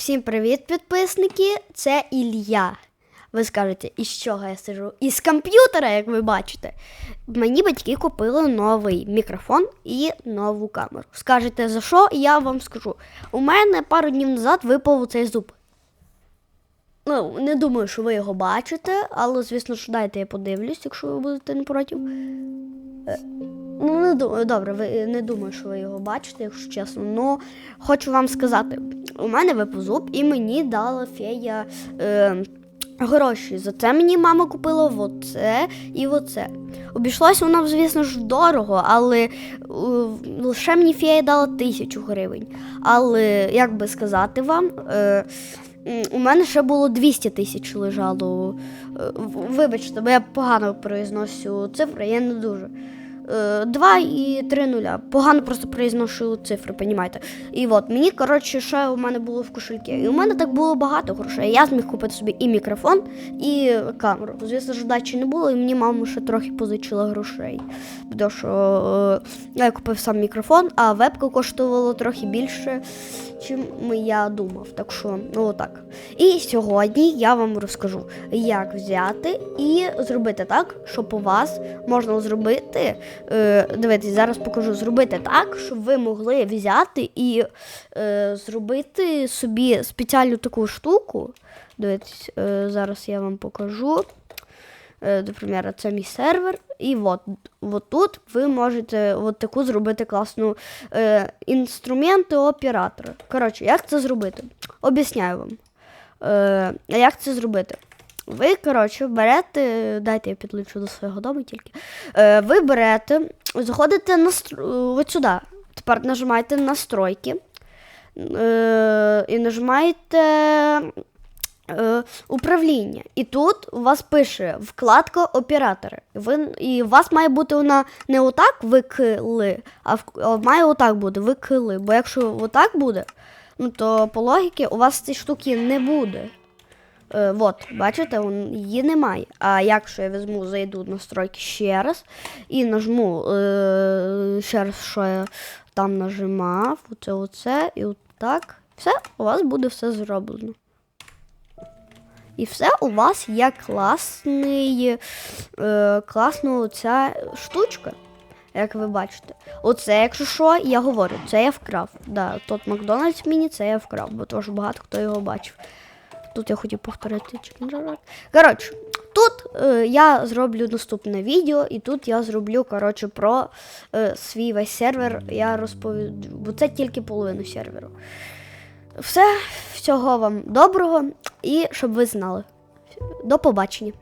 Всім привіт, підписники! Це Ілля. Ви скажете, із чого я сижу? Із комп'ютера, як ви бачите. Мені батьки купили новий мікрофон і нову камеру. Скажете, за що? Я вам скажу. У мене пару днів назад випав цей зуб. Ну, не думаю, що ви його бачите, але, звісно ж, дайте я подивлюсь, якщо ви будете не проти. Е, Ну, не думаю, добре, ви не думаю, що ви його бачите, якщо чесно. Ну, хочу вам сказати, у мене випав зуб, і мені дала фея е, гроші. За це мені мама купила оце і оце. Обійшлося воно, звісно ж, дорого, але е, лише мені фея дала тисячу гривень. Але як би сказати вам, е, у мене ще було 200 тисяч лежало. Е, Вибачте, бо я погано произносю цифри, я не дуже. Е, Два і три нуля. Погано просто произношу цифри, понімаєте. І от мені, коротше, ще у мене було в кошельці. І у мене так було багато грошей. Я зміг купити собі і мікрофон, і камеру. Звісно ж, дачі не було, і мені мама ще трохи позичила грошей. Тому що е, я купив сам мікрофон, а вебка коштувала трохи більше, чим я думав. Так що, ну отак. І сьогодні я вам розкажу, як взяти і зробити так, щоб у вас можна зробити. Е, дивіться, зараз покажу зробити так, щоб ви могли взяти і е, зробити собі спеціальну таку штуку. Дивіться, е, зараз я вам покажу. Е, Наприклад, це мій сервер. І от, от тут ви можете от таку зробити класну е, інструменти оператора. Коротше, як це зробити? Об'ясняю вам. Е, як це зробити? Ви, коротше, берете, дайте я підлечу до свого дому тільки. Е, ви берете, заходите на от сюди. Тепер нажимаєте настройки е, і нажимаєте е, управління. І тут у вас пише вкладка оператори. Ви, і у вас має бути вона не отак викли, а, в, а має отак бути викли. Бо якщо отак буде, ну то по логіки у вас цієї штуки не буде. Е, от, бачите, її немає. А якщо я візьму, зайду в настройки ще раз і нажму е, ще раз, що я там нажимав, оце, оце, і отак, все, у вас буде все зроблено. І все у вас є класний, е, класна ця штучка, як ви бачите. Оце, якщо що, я говорю, це я вкрав. Да, тот Макдональдс міні, це я вкрав, бо тому багато хто його бачив. Тут я хотів повторити Jar. Коротше, тут е, я зроблю наступне відео, і тут я зроблю коротше, про е, свій весь сервер. Я розповіду, бо це тільки половину серверу. Все, всього вам доброго і щоб ви знали. До побачення.